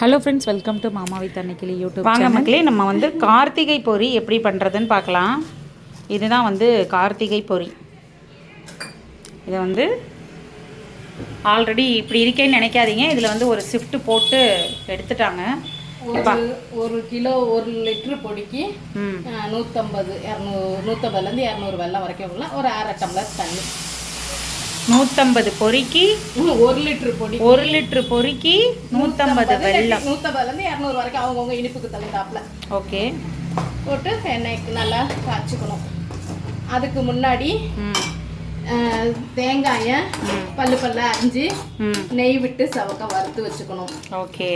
Hello friends welcome to Mama with Annaikili YouTube வாங்க மக்களே நம்ம வந்து கார்த்திகை பொரி எப்படி பண்ணுறதுன்னு பார்க்கலாம். இதுதான் வந்து கார்த்திகை பொரி. இதை வந்து ஆல்ரெடி இப்படி இருக்கேன்னு நினைக்காதீங்க. இதில் வந்து ஒரு ஷிஃப்ட் போட்டு எடுத்துட்டாங்க. ஒரு ஒரு கிலோ ஒரு லிட்டர் பொடிக்கு ம். நூற்றம்பது இரநூறு நூற்றம்பதுலேருந்து இரநூறு வெள்ளம் வரைக்கும் உள்ள ஒரு அரை டம்ளர் தண்ணி. நூற்றம்பது பொரிக்கு ம், ஒரு லிட்டர் பொடி ஒரு லிட்ரு பொரிக்கு நூற்றம்பது வெல்லம் நூற்றம்பதுலேருந்து இரநூறு வரைக்கும் அவங்கவுங்க இனிப்புக்கு தகுந்தாப்புல. ஓகே. போட்டு எண்ணெய்க்கு நல்லா காய்ச்சிக்கணும். அதுக்கு முன்னாடி தேங்காயை பல்லு பல்ல அரிஞ்சு நெய் விட்டு சவக்க வறுத்து வச்சுக்கணும். ஓகே.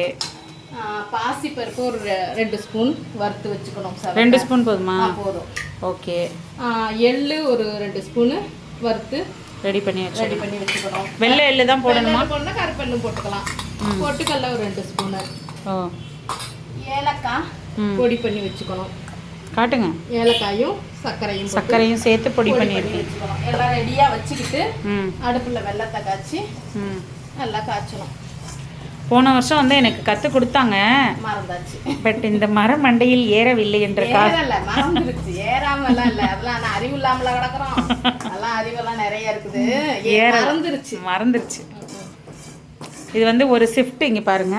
பாசி பருப்பு ஒரு ரெண்டு ஸ்பூன் வறுத்து வச்சுக்கணும். ரெண்டு ஸ்பூன் போதுமா? போதும். ஓகே. எள்ளு ஒரு ரெண்டு ஸ்பூனு வறுத்து ரெடி பண்ணி வச்சு ரெடி பண்ணி வச்சுக்கணும். வெள்ளை எள்ளு தான் போடணுமா? போடணும் கருப்பெண்ணு போட்டுக்கலாம். பொட்டுக்கல்ல ஒரு ரெண்டு ஸ்பூனு. ஓ. ஏலக்காய். பொடி பண்ணி வச்சுக்கணும். காட்டுங்க. ஏலக்காயும் சர்க்கரையும் சர்க்கரையும் சேர்த்து பொடி பண்ணி வச்சுக்கணும். எல்லாம் ரெடியா வச்சுக்கிட்டு அடுப்புல வெள்ளத்தை காய்ச்சி நல்லா காய்ச்சணும். போன வருஷம் வந்து எனக்கு கற்றுக் கொடுத்தாங்க. பட் இந்த மர மண்டையில் ஏறவில்லை என்ற மறந்துருச்சு. இருக்குது. மறந்துருச்சு. மறந்துருச்சு. இது வந்து ஒரு ஷிஃப்ட் இங்கே பாருங்க.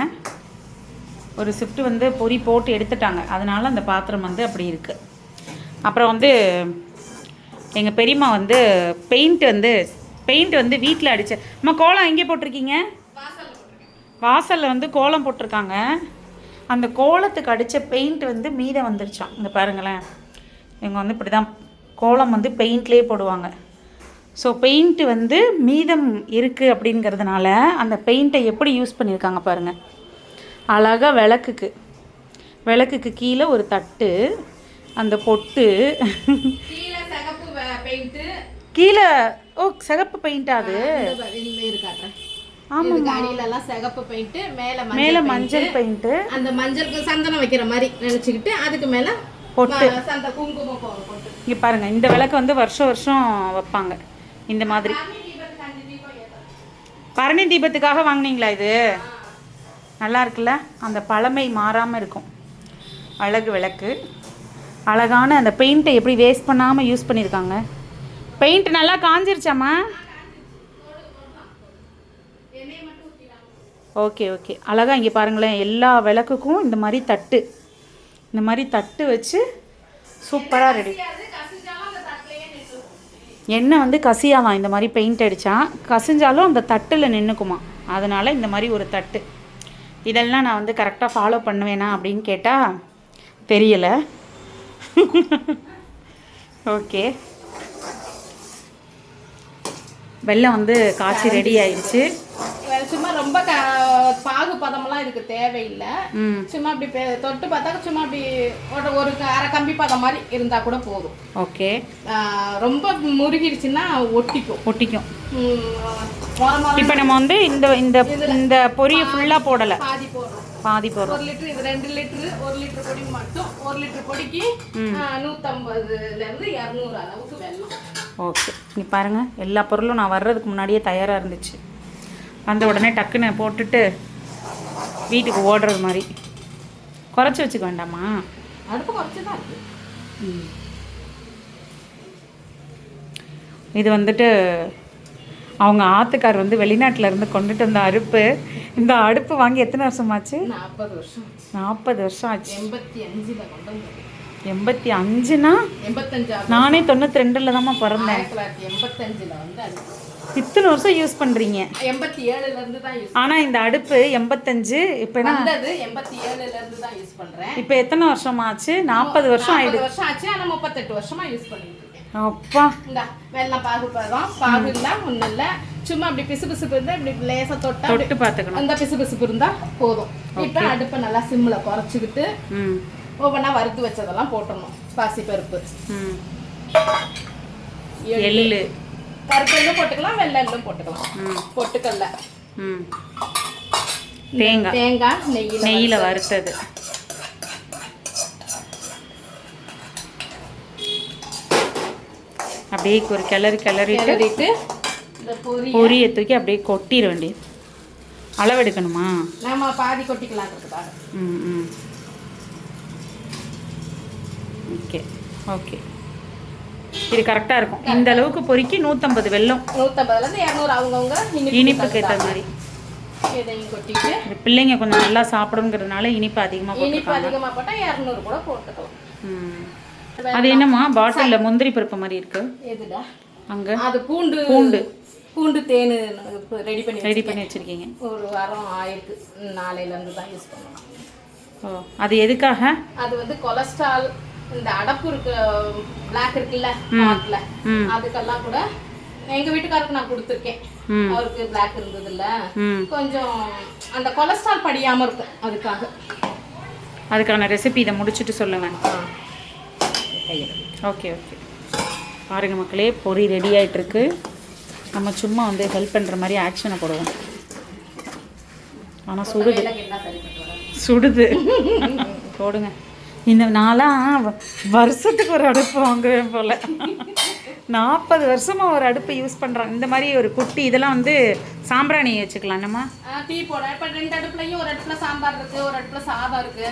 ஒரு ஷிஃப்ட் வந்து பொரி போட்டு எடுத்துட்டாங்க. அதனால அந்த பாத்திரம் வந்து அப்படி இருக்கு. அப்புறம் வந்து எங்கள் பெரியம்மா வந்து பெயிண்ட் வந்து பெயிண்ட் வந்து வீட்டில் அடிச்ச அம்மா கோலம் எங்கே போட்டிருக்கீங்க? வாசலில் வந்து கோலம் போட்டிருக்காங்க. அந்த கோலத்துக்கு அடித்த பெயிண்ட் வந்து மீதம் வந்துருச்சான் இங்கே பாருங்களேன். இவங்க வந்து இப்படி தான் கோலம் வந்து பெயிண்ட்லேயே போடுவாங்க. ஸோ பெயிண்ட்டு வந்து மீதம் இருக்குது அப்படிங்கிறதுனால அந்த பெயிண்ட்டை எப்படி யூஸ் பண்ணியிருக்காங்க பாருங்கள் அழகாக விளக்குக்கு. விளக்குக்கு கீழே ஒரு தட்டு அந்த பொட்டு. கீழே ஓ சிகப்பு பெயிண்டா அது? இருக்காட்டுறேன் இதுக்கு அடியில எல்லாம் சிகப்பு பெயிண்ட் மேல மஞ்சள் மேலே. மஞ்சள் பெயிண்ட்டு அந்த மஞ்சளுக்கு சந்தனம் வைக்கிற மாதிரி நினைச்சுக்கிட்டு அதுக்கு மேல பொட்டு. சந்த குங்குமம் போ- போட்டு. இங்கே பாருங்கள் இந்த விளக்கு வந்து வருஷம் வருஷம் வைப்பாங்க. இந்த மாதிரி. பரணி தீபத்துக்காக வாங்குனீங்களா இது? நல்லா இருக்குல்ல? அந்த பழமை மாறாமல் இருக்கும். அழகு விளக்கு. அழகான அந்த பெயிண்ட்டை எப்படி வேஸ்ட் பண்ணாமல் யூஸ் பண்ணியிருக்காங்க பெயிண்ட் நல்லா காஞ்சிருச்சாம்மா? Okay okay. அழகாக இங்கே பாருங்களேன். எல்லா விளக்குக்கும் இந்த மாதிரி தட்டு. இந்த மாதிரி தட்டு வச்சு சூப்பராக ரெடி. எண்ணெய் வந்து கசியாதான். இந்த மாதிரி பெயிண்ட் அடித்தா கசிஞ்சாலும் அந்த தட்டில் நின்றுக்குமா அதனால் இந்த மாதிரி ஒரு தட்டு. இதெல்லாம் நான் வந்து கரெக்டாக ஃபாலோ பண்ணுவேனா அப்படின்னு கேட்டால் தெரியலை. ஓகே. வெள்ளம் வந்து காய்ச்சி ரெடி ஆயிடுச்சு. சும்மா ரொம்ப க- பாகு பதம்லாம் இதுக்கு தேவையில்லை. சும்மா அப்படி தொட்டு பார்த்தா சும்மா அப்படி ஒரு ஒரு அரை கம்பி பதம் மாதிரி இருந்தா கூட போதும். ஓகே. ரொம்ப முருகிடுச்சுன்னா ஒட்டிக்கும். ஒட்டிக்கும். இப்போ நம்ம வந்து இந்த இந்த இந்த பொரியை ஃபுல்லாக போடலை. பாதி போடுறோம். பாதி போடுறோம். ஒரு லிட்டர் இது ரெண்டு லிட்டரு ஒரு லிட்டர் பொடி மட்டும். ஒரு லிட்டர் பொடிக்கு இருந்து இரநூறு அளவுக்கு வெல்லம். ஓகே. நீ பாருங்கள் எல்லா பொருளும் நான் வர்றதுக்கு முன்னாடியே தயாராக இருந்துச்சு. வந்த உடனே டக்குன்னு போட்டுட்டு வீட்டுக்கு ஓடுறது மாதிரி. குறைச்சி வச்சுக்க வேண்டாமா? அடுப்பு குறைச்சி தான் இருக்கு இது வந்துட்டு அவங்க ஆத்துக்கார் வந்து வெளிநாட்டுல இருந்து கொண்டுட்டு வந்த அடுப்பு இந்த அடுப்பு வாங்கி எத்தனை வருஷமாச்சு? நாற்பது வருஷம். நாற்பது வருஷம் ஆச்சு. எண்பத்தி அஞ்சுல கொண்டு எண்பத்தி அஞ்சுனா? எண்பத்தஞ்சு? நானே தொண்ணூற்றி ரெண்டில் தான்மா பிறந்தேன். ஆயிரத்தி தொள்ளாயிரத்தி எண்பத்தஞ்சுல வந்து இத்தனை வருஷம் யூஸ் பண்ணுறீங்க எண்பத்தி ஏழுல இருந்து தான் யூஸ் ஆனால் இந்த அடுப்பு எண்பத்தஞ்சு இப்போ வந்தது எண்பத்தி ஏழுல இருந்து தான் யூஸ் பண்றேன். இப்போ எத்தனை வருஷமாச்சு? நாற்பது வருஷம் ஆயிடுச்சு வருஷம் ஆச்சு ஆனா முப்பத்தெட்டு வருஷமா யூஸ் பண்ணிட்டு அப்பா. இந்த வெள்ளம் பாகு பதம் பாகு இல்ல ஒண்ணும் இல்ல. சும்மா அப்படி பிசு பிசுப்பு இருந்தா இப்படி லேசா தொட்டா தொட்டு பார்த்துக்கணும். அந்த பிசு பிசுப்பு இருந்தா போதும். இப்ப அடுப்பை நல்லா சிம்ல குறைச்சிக்கிட்டு ஒவ்வொன்றா வறுத்து வச்சதெல்லாம் போட்டுடணும் பாசி பருப்பு. ம். எள்ளு. எள்ளு. கருப்பு எள்ளும் போட்டுக்கலாம் வெள்ளை எள்ளும் போட்டுக்கலாம். ம். பொட்டுக்கல்ல. ம். தேங்காய் தேங்காய் நெய்யில் நெய்யில் வறுத்தது. அப்படியே ஒரு கிளறி கிளறிட்டு பொரியை தூக்கி அப்படியே கொட்டிட வேண்டியது. அளவெடுக்கணுமா? நம்ம பாதி கொட்டிக்கலான்றதுக்காக ம் ம். ஓகே ஓகே இது கரெக்டாக இருக்கும். இந்த அளவுக்கு பொறுக்கி நூற்றம்பது வெல்லம். நூற்றம்பதுல இருந்து இரநூறு அவங்கவுங்க இனிப்புக்கு ஏற்ற மாதிரி. இதையும் கொட்டிட்டு பிள்ளைங்க கொஞ்சம் நல்லா சாப்பிடுங்கிறதுனால இனிப்பு அதிகமாக இனிப்பு இரநூறு கூட போட்டுக்கலாம். ம். அது என்னம்மா? பாட்டிலில் முந்திரி பருப்பு மாதிரி இருக்கு. எதுடா? அங்கே? அது பூண்டு பூண்டு. பூண்டு தேனு ரெடி பண்ணி ரெடி பண்ணி வச்சுருக்கீங்க. ஒரு வாரம் ஆயிருக்கு. நாளையில இருந்து தான் யூஸ் பண்ணலாம் ஓ அது எதுக்காக? அது வந்து கொலஸ்ட்ரால் இந்த அடப்பு இருக்கு பிளாக் இருக்குல்ல ம். அதுக்கெல்லாம் கூட எங்க வீட்டுக்காருக்கு நான் கொடுத்துருக்கேன். அவருக்கு பிளாக் இருந்தது இல்ல கொஞ்சம் அந்த கொலஸ்ட்ரால் படியாம இருக்கும் அதுக்காக. அதுக்கான ரெசிபி இதை முடிச்சுட்டு. கையில. ஓகே ஓகே பாருங்க மக்களே பொரி ரெடி ஆயிட்டிருக்கு. நம்ம சும்மா வந்து ஹெல்ப் பண்ணுற மாதிரி ஆக்ஷனை போடுவோம். ஆனால் சுடுது. சுடுது. போடுங்க. இந்த நாளாக வருஷத்துக்கு ஒரு அடுப்பு வாங்குவேன் போல். நாற்பது வருஷமாக ஒரு அடுப்பு யூஸ் பண்ணுறாங்க இந்த மாதிரி ஒரு குட்டி இதெல்லாம் வந்து சாம்பிராணி வச்சுக்கலாம். என்னம்மா? டீ போட இப்ப ரெண்டு அடுப்புலயும் ஒரு அடுப்புல சாம்பார் இருக்கு ஒரு அடுப்புல சாதம் இருக்கு.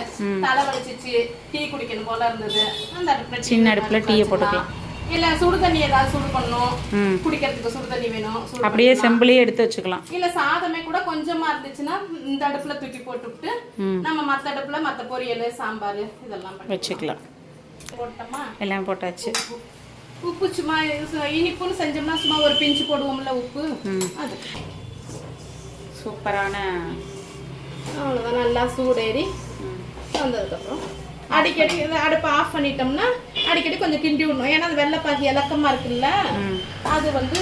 தலை வலிச்சிச்சு. டீ குடிக்கணும் போல இருந்தது. அந்த அடுப்புல சின்ன அடுப்புல டீயை. போட்டுக்கலாம். இல்ல சுடு தண்ணி ஏதாவது சுடு பண்ணணும் குடிக்கிறதுக்கு சுடு தண்ணி வேணும் அப்படியே. செம்பிளையே எடுத்து வச்சுக்கலாம். இல்ல சாதமே கூட கொஞ்சமா இருந்துச்சுன்னா இந்த அடுப்புல தூக்கி போட்டுவிட்டு நம்ம மத்த அடுப்புல மத்த பொரியல் சாம்பார் இதெல்லாம் வச்சுக்கலாம். போட்டோமா? எல்லாம் போட்டாச்சு. உப்பு. சும்மா இனிப்புன்னு செஞ்சோம்னா சும்மா ஒரு பிஞ்சு போடுவோம்ல உப்பு. அது. சூப்பரான அவ்வளோதான் நல்லா சூடேறி வந்ததுக்கப்புறம். அடிக்கடி அடுப்பை ஆஃப் பண்ணிட்டோம்னா அடிக்கடி கொஞ்சம் கிண்டி விடணும். ஏன்னா அது வெள்ளைப்பாகி இலக்கமா இருக்குல்ல? ம். அது வந்து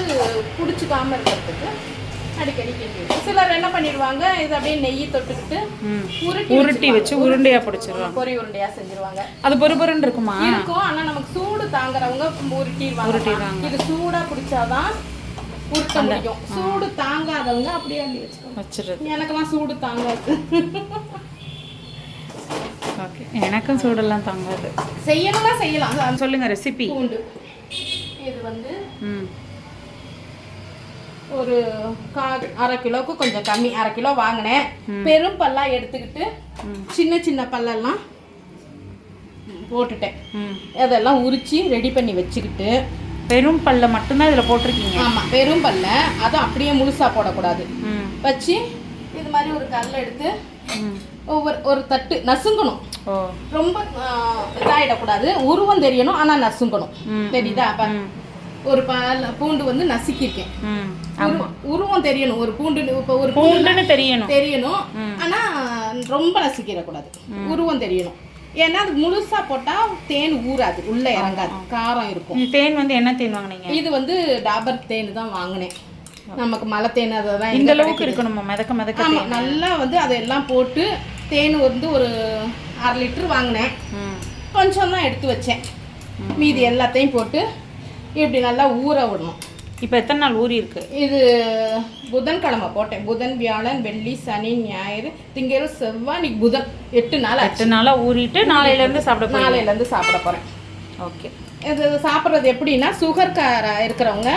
குடிச்சுக்காம இருக்கிறதுக்கு அடிக்கடி கிண்டி. சிலர் என்ன பண்ணிடுவாங்க இது அப்படியே நெய் தொட்டுக்கிட்டு உருட்டி உருட்டி வச்சு உருண்டையா பிடிச்சிருவாங்க. பொரி உருண்டையா செஞ்சிருவாங்க. அது பொறுபொருன்னு இருக்குமா? இருக்கும் ஆனா நமக்கு சூடு தாங்குறவங்க உருட்டிடுவாங்க. உருட்டிடுவாங்க. இது சூடா பிடிச்சாதான் உருட்ட முடியும். சூடு தாங்காதவங்க அப்படியே வச்சுக்கோங்க. வச்சிடுறது. எனக்கெல்லாம் சூடு தாங்காது. ஓகே. எனக்கும் சூடெல்லாம் தாங்காது. செய்யணும்னா செய்யலாம். அது சொல்லுங்க ரெசிபி பூண்டு. இது வந்து ஒரு கா அரை கிலோவுக்கு கொஞ்சம் கம்மி. அரை கிலோ வாங்கினேன். பெரும் பல்லா எடுத்துக்கிட்டு சின்ன சின்ன பல்லெல்லாம் போட்டுட்டேன். அதெல்லாம் உரிச்சு ரெடி பண்ணி வச்சுக்கிட்டு. பெரும் பல்ல மட்டும்தான் இதில் போட்டிருக்கீங்க? ஆமா பெரும் பல்ல. அதுவும் அப்படியே முழுசா போடக்கூடாது. வச்சு இது மாதிரி ஒரு கல் எடுத்து ஒவ்வொரு ஒரு தட்டு நசுங்கணும். ரொம்ப ஆஹ், இதாயிடக்கூடாது. உருவம் தெரியணும் ஆனா நசுங்கணும். தெரியுதா? ஒரு பூண்டு வந்து உரு- உருவம் தெரியணும். ஒரு பூண்டு இப்போ ஒரு பூண்டு பூண்டுன்னு தெரியணும். தெரியணும். ஆனா ரொம்ப நசுக்கிடக்கூடாது. உருவம் தெரியணும். ஏன்னா அது முழுசா போட்டா தேன் ஊறாது. உள்ள இறங்காது. காரம் இருக்கும். தேன் வந்து என்ன தேன் வாங்குனீங்க? இது வந்து டாபர் தேன் தான் வாங்கினேன். நமக்கு மலை தேன் அதெல்லாம் இந்த அளவுக்கு இருக்கணுமா? மிதக்க மிதக்க நல்லா வந்து அதெல்லாம் போட்டு தேன் வந்து ஒரு அரை லிட்டர் வாங்கினேன். கொஞ்சம் தான் எடுத்து வச்சேன். மீதி எல்லாத்தையும் போட்டு இப்படி நல்லா ஊற விடணும். இப்போ எத்தனை நாள் ஊறி இருக்கு? இது புதன்கிழமை போட்டேன். புதன் வியாழன் வெள்ளி சனி ஞாயிறு திங்கள் செவ்வாய் இன்னைக்கு புதன். எட்டு நாள் எட்டு நாளா ஊறிட்டு நாளையில இருந்து சாப்பிட போறீங்க? நாளையில இருந்து சாப்பிட போறேன். ஓகே. இது சாப்பிட்றது எப்படின்னா சுகர் இருக்கிறவங்க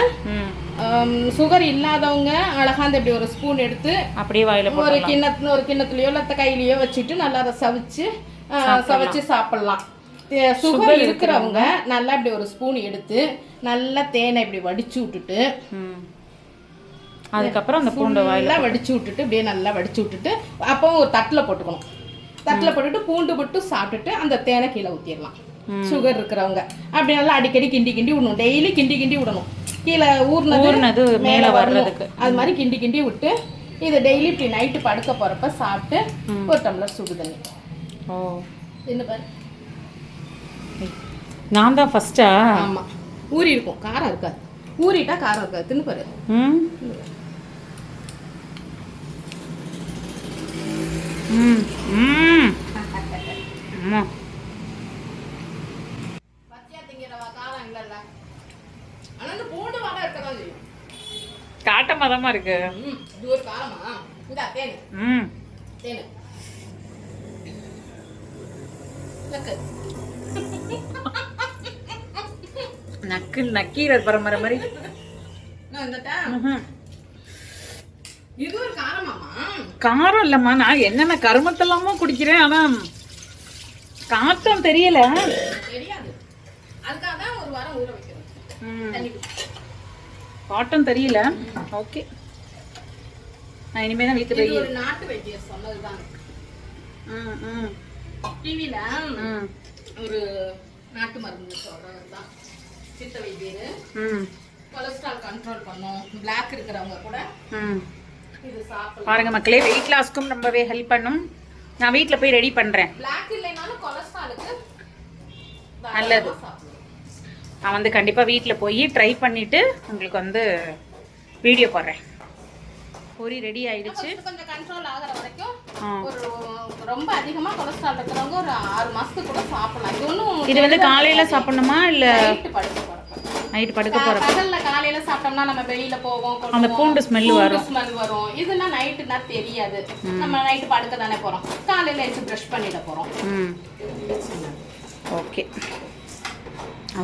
சுகர் இல்லாதவங்க அழகாந்து இப்படி ஒரு ஸ்பூன் எடுத்து அப்படியே வாயில ஒரு போட்டு கிண்ணத்துல ஒரு கிண்ணத்துலயோ இல்லை கையிலயோ வச்சுட்டு நல்லா அதை சவிச்சு ஆ, சவைச்சு சாப்பிடலாம். சுகர் இருக்கிறவங்க நல்லா இப்படி ஒரு ஸ்பூன் எடுத்து நல்லா தேனை இப்படி வடிச்சு விட்டுட்டு அதுக்கப்புறம் அந்த பூண்டை நல்லா வடிச்சு விட்டுட்டு இப்படியே நல்லா வடிச்சு விட்டுட்டு அப்போ ஒரு தட்டில் போட்டுக்கணும். தட்டில் போட்டுட்டு பூண்டு மட்டும் சாப்பிட்டுட்டு அந்த தேனை கீழே ஊற்றிடலாம் சுகர் இருக்கிறவங்க. அப்படி நல்லா அடிக்கடி கிண்டி கிண்டி விடணும். டெய்லி கிண்டி கிண்டி விடணும். கீழே ஊர்னது மேல. வர்றதுக்கு. அது மாதிரி கிண்டி கிண்டி விட்டு இதை டெய்லி இப்படி நைட்டு படுக்க போகிறப்ப சாப்பிட்டு ஒரு டம்ளர் சுடு தண்ணி. ஓ. என்ன பாரு? நான் தான் ஃபர்ஸ்டா ஆமாம் ஊறி இருக்கும். காரம் இருக்காது. ஊறிட்டா காரம் இருக்காது. தின்னு பாரு. ம். ம். ம். அம்மா. பச்சையா திங்கிறவா? காரம் இல்லைல்ல. ஆனால் இந்த பூண்டு வாடை இருக்க தான் செய்யும். காட்ட மதமா இருக்கு. ம். இது ஒரு காரமா? இந்தா தேனு. ம். தேனு. நக்கு. நக்கு நக்கீர பரம்பரை மாதிரி. காரம் இல்லைம்மா நான் என்னென்ன கருமத்தெல்லாமோ குடிக்கிறேன் ஆனால் காட்டம் தெரியல. காட்டம் தெரியல. ஓகே. நான் இனிமே தான் ஒரு நாட்டு வைத்தியர் சொன்னதுதான். ம் ம். டிவில ம் ஒரு நாட்டு மருந்து சொல்றது தான் சித்த வைத்தியர் கொலஸ்ட்ரால் கண்ட்ரோல் பண்ணும். பிளாக் இருக்கிறவங்க கூட ம் இது சாப்பிடலாம். பாருங்க மக்களே வெயிட் லாஸ்க்கும் ரொம்பவே ஹெல்ப் பண்ணும். நான் வீட்டில் போய் ரெடி பண்ணுறேன் பிளாக் இல்லைனாலும் கொலஸ்ட்ராலுக்கு நல்லது. நான் வந்து கண்டிப்பாக வீட்டில் போய் ட்ரை பண்ணிவிட்டு உங்களுக்கு வந்து வீடியோ போடுறேன். பொரி ரெடி ஆயிடுச்சு. கொஞ்சம் கண்ட்ரோல் ஆகுற வரைக்கும். ஒரு ரொம்ப அதிகமா கொலஸ்ட்ரால் இருக்கிறவங்க ஒரு ஆறு மாசத்துக்கு கூட சாப்பிடலாம். இது ஒன்றும் இது வந்து காலையில் சாப்பிடணுமா இல்லை நைட்டு படுக்க போறப்ப? நைட்டு படுக்க போகிற பகல்ல காலையில சாப்பிட்டோம்னா நம்ம வெளியில போவோம் அந்த பூண்டு smell வரும். ஸ்மெல் வரும். இதுனா நைட்டுனா தெரியாது. நம்ம நைட்டு படுக்க தானே போறோம். காலையில எடுத்து ப்ரஷ் பண்ணிட போறோம். ம். ஓகே.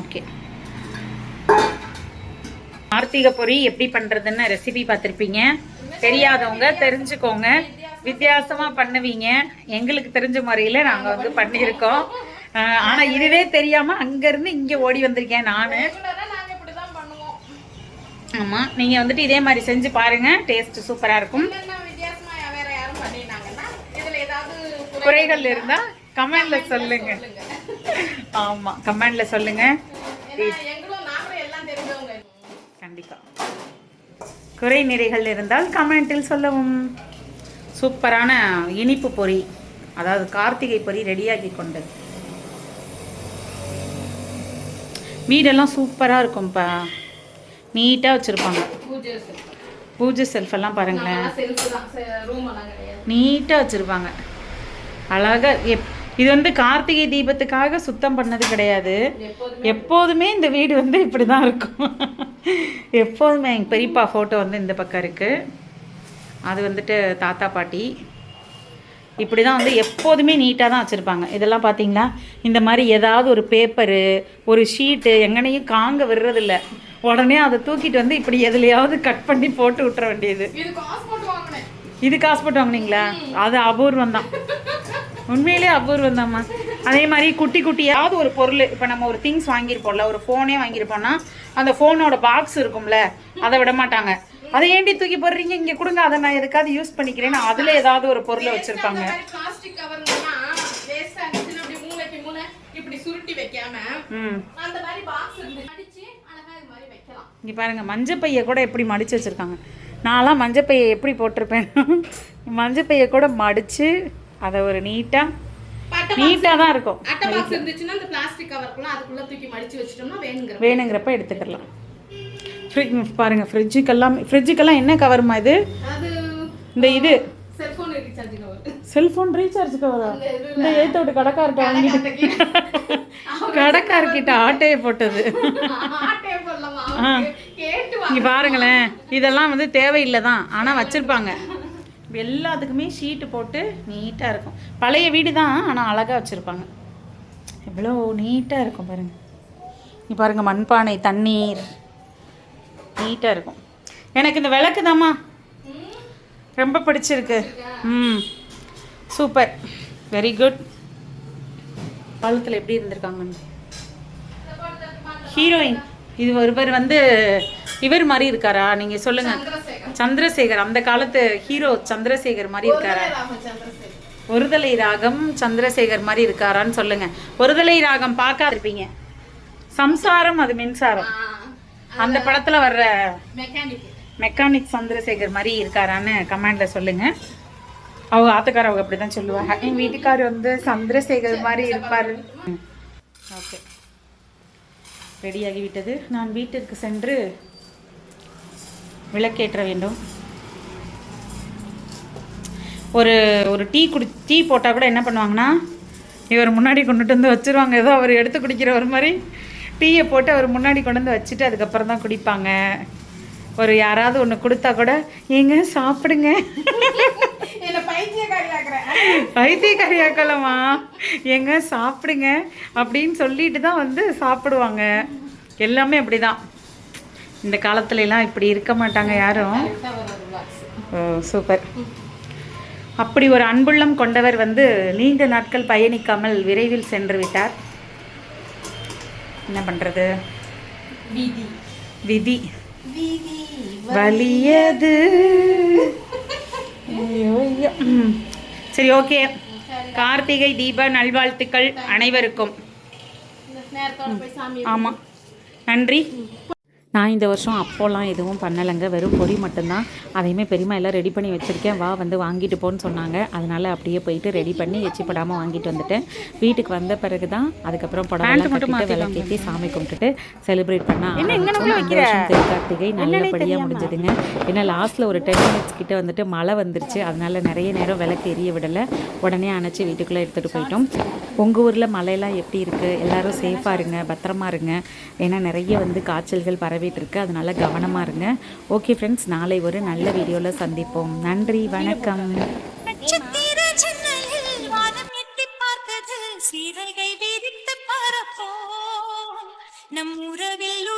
ஓகே. கார்த்திகை பொரி எப்படி பண்ணுறதுன்னு ரெசிபி பார்த்துருப்பீங்க. தெரியாதவங்க தெரிஞ்சுக்கோங்க. வித்தியாசமாக பண்ணுவீங்க. எங்களுக்கு தெரிஞ்ச முறையில் நாங்கள் வந்து பண்ணியிருக்கோம். அஹ், ஆனா இதுவே தெரியாம அங்கேருந்து இங்கே ஓடி வந்திருக்கேன் நான். ஆமாம் நீங்கள் வந்துட்டு இதே மாதிரி செஞ்சு பாருங்கள் டேஸ்ட் சூப்பராக இருக்கும். குறைகள் இருந்தால் கமெண்டில் சொல்லுங்க. ஆமாம் கமெண்டில் சொல்லுங்க. ஏன்னா குறை நிறைகள் இருந்தால் கமெண்டில் சொல்லவும். சூப்பரான இனிப்பு பொரி அதாவது கார்த்திகை பொரி ரெடியாகி கொண்டது வீடெல்லாம் சூப்பராக இருக்கும்ப்பா நீட்டாக வச்சுருப்பாங்க. பூஜை செல்ஃப். எல்லாம் பாருங்களேன். நீட்டாக வச்சுருப்பாங்க. அழகாக எப் இது வந்து கார்த்திகை தீபத்துக்காக சுத்தம் பண்ணது கிடையாது. எப்போதுமே. இந்த வீடு வந்து இப்படி தான் இருக்கும். எப்போதுமே எங்கள் பெரியப்பா ஃபோட்டோ வந்து இந்த பக்கம் இருக்குது அது வந்துட்டு தாத்தா பாட்டி. இப்படி தான் வந்து எப்போதுமே நீட்டாக தான் வச்சுருப்பாங்க. இதெல்லாம் பார்த்தீங்களா இந்த மாதிரி ஏதாவது ஒரு பேப்பரு ஒரு ஷீட்டு எங்கனையும் காங்க விடுறதில்ல. உடனே அதை தூக்கிட்டு வந்து இப்படி எதுலையாவது கட் பண்ணி போட்டு விட்டுற வேண்டியது. இது காசு போட்டு வாங்குனீங்களா? அது அபூர்வம் தான். உண்மையிலே அபூர்வம் தான்மா அதே மாதிரி குட்டி குட்டியாவது ஒரு பொருள். இப்போ நம்ம ஒரு திங்ஸ் வாங்கியிருப்போம்ல ஒரு ஃபோனே வாங்கியிருப்போம்னா அந்த ஃபோனோட பாக்ஸ் இருக்கும்ல அதை விட மாட்டாங்க. அதை ஏண்டி தூக்கி போடுறீங்க? இங்கே கொடுங்க அதை நான் எதுக்காவது யூஸ் பண்ணிக்கிறேன்னு அதில் ஏதாவது ஒரு பொருளை வச்சுருப்பாங்க. இங்கே பாருங்கள் மஞ்சப்பையை கூட எப்படி மடித்து வச்சுருக்காங்க. நான்லாம் மஞ்சப்பையை எப்படி போட்டிருப்பேன்? மஞ்சப்பையை கூட மடித்து அதை ஒரு நீட்டாக நீட்டாக தான் இருக்கும். அட்டை பாக்ஸ் இருந்துச்சுன்னா அந்த பிளாஸ்டிக் கவருக்குள்ள அதுக்குள்ள தூக்கி மடிச்சு வச்சிட்டோம்னா வேணுங்கிற வேணுங்கிறப்ப எடுத்துக்கலாம். ஃப்ரிட்ஜ் பாருங்க ஃப்ரிட்ஜுக்கெல்லாம் ஃப்ரிட்ஜுக்கெல்லாம் என்ன கவருமா இது? அது இந்த இது. Cellphone recharge cover cellphone recharge கவரா இந்த ஏத்த விட்டு கடைக்கார்ட்ட வாங்கிட்டு கடைக்காரர்கிட்ட ஆட்டையை போட்டது. இங்கே பாருங்களேன். இதெல்லாம் வந்து தேவையில்லை தான் ஆனால் வச்சுருப்பாங்க. எல்லாத்துக்குமே ஷீட்டு போட்டு நீட்டாக இருக்கும். பழைய வீடு தான் ஆனால் அழகாக வச்சுருப்பாங்க. எவ்வளோ நீட்டாக இருக்கும் பாருங்க. நீ பாருங்கள் மண்பானை தண்ணீர். நீட்டாக இருக்கும். எனக்கு இந்த விளக்கு தாம்மா. ரொம்ப பிடிச்சிருக்கு. ம். சூப்பர் வெரி குட் காலத்தில் எப்படி இருந்திருக்காங்க? ஹீரோயின் இது ஒருவர் வந்து இவர் மாதிரி இருக்காரா? நீங்கள் சொல்லுங்கள் சந்திரசேகர் அந்த காலத்து ஹீரோ சந்திரசேகர் மாதிரி இருக்காரா? ஒருதலை ராகம் சந்திரசேகர் மாதிரி இருக்காரான்னு சொல்லுங்க. ஒருதலை ராகம் பார்க்க இருப்பீங்க சம்சாரம் அது மின்சாரம். அந்த படத்துல வர்ற மெக்கானிக் மெக்கானிக் சந்திரசேகர் மாதிரி இருக்காரான்னு கமெண்ட்ல சொல்லுங்க. அவங்க ஆத்துக்கார அவங்க அப்படிதான் சொல்லுவாங்க. என் வீட்டுக்காரர் வந்து சந்திரசேகர் மாதிரி இருப்பாரு. ஓகே. ரெடியாகி விட்டது. நான் வீட்டிற்கு சென்று விளக்கேற்ற வேண்டும். ஒரு ஒரு டீ குடி டீ போட்டால் கூட என்ன பண்ணுவாங்கன்னா இவர் முன்னாடி கொண்டுட்டு வந்து வச்சிருவாங்க. ஏதோ அவர் எடுத்து குடிக்கிற ஒரு மாதிரி டீயை போட்டு அவர் முன்னாடி கொண்டு வந்து வச்சுட்டு அதுக்கப்புறம் தான் குடிப்பாங்க. ஒரு யாராவது ஒன்று கொடுத்தா கூட ஏங்க சாப்பிடுங்க. என்ன பைத்தியக்காரி ஆக்குறேன் வைத்தியக்காரியாக்கலமா ஏங்க சாப்பிடுங்க. அப்படின்னு சொல்லிட்டு தான் வந்து சாப்பிடுவாங்க. எல்லாமே அப்படிதான். இந்த காலத்துல எல்லாம் இப்படி இருக்க மாட்டாங்க யாரும். Oh super. அப்படி ஒரு அன்புள்ளம் கொண்டவர் வந்து நீண்ட நாட்கள் பயணிக்காமல் விரைவில் சென்று விட்டார். என்ன பண்ணுறது வீதி. விதி. வலியது. சரி ஓகே. கார்த்திகை தீப நல்வாழ்த்துக்கள் அனைவருக்கும். ஆமாம் நன்றி. நான் இந்த வருஷம் அப்போலாம் எதுவும் பண்ணலைங்க. வெறும் பொரி மட்டும்தான். அதையுமே பெரியம்மா எல்லாம் ரெடி பண்ணி வச்சுருக்கேன். வா வந்து வாங்கிட்டு போன்னு சொன்னாங்க. அதனால் அப்படியே போயிட்டு ரெடி பண்ணி எச்சிப்படாமல் வாங்கிட்டு வந்துட்டேன். வீட்டுக்கு வந்த பிறகு தான் அதுக்கப்புறம் புடவைலாம் கட்டிட்டு விளக்கேற்றி சாமி கும்பிட்டுட்டு செலிப்ரேட் பண்ண. இந்த வருஷம் திருக்கார்த்திகை நல்லபடியாக முடிஞ்சதுங்க. ஏன்னா லாஸ்ட்டில் ஒரு டென் மினிட்ஸ் கிட்ட வந்துட்டு மழை வந்துருச்சு. அதனால நிறைய நேரம் விளக்கு எரிய விடலை. உடனே அணைச்சி வீட்டுக்குள்ளே எடுத்துகிட்டு போயிட்டோம். உங்கள் ஊரில் மழையெல்லாம் எப்படி இருக்குது எல்லோரும் சேஃபாக இருங்க பத்திரமா இருங்க. ஏன்னா நிறைய வந்து காய்ச்சல்கள் பரவிட்டு இருக்கு. அதனால கவனமாக இருங்க. ஓகே ஃப்ரெண்ட்ஸ் நாளை ஒரு நல்ல வீடியோவில் சந்திப்போம். நன்றி வணக்கம். சீரகை நம் உறவில்